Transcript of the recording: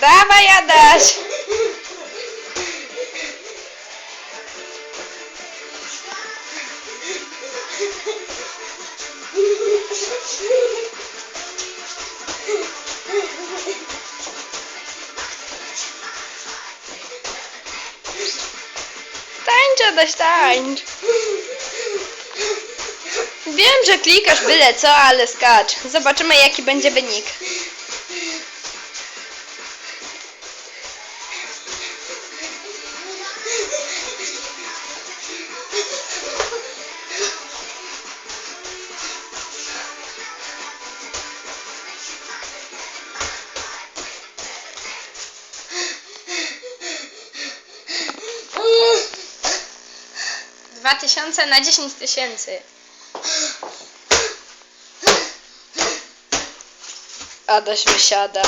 Давай, Адаш! Tańcz, Adaś, tańcz! Wiem, że klikasz byle co, ale skacz. Zobaczymy, jaki będzie wynik. Dwa tysiące na dziesięć tysięcy. Adaś wysiada.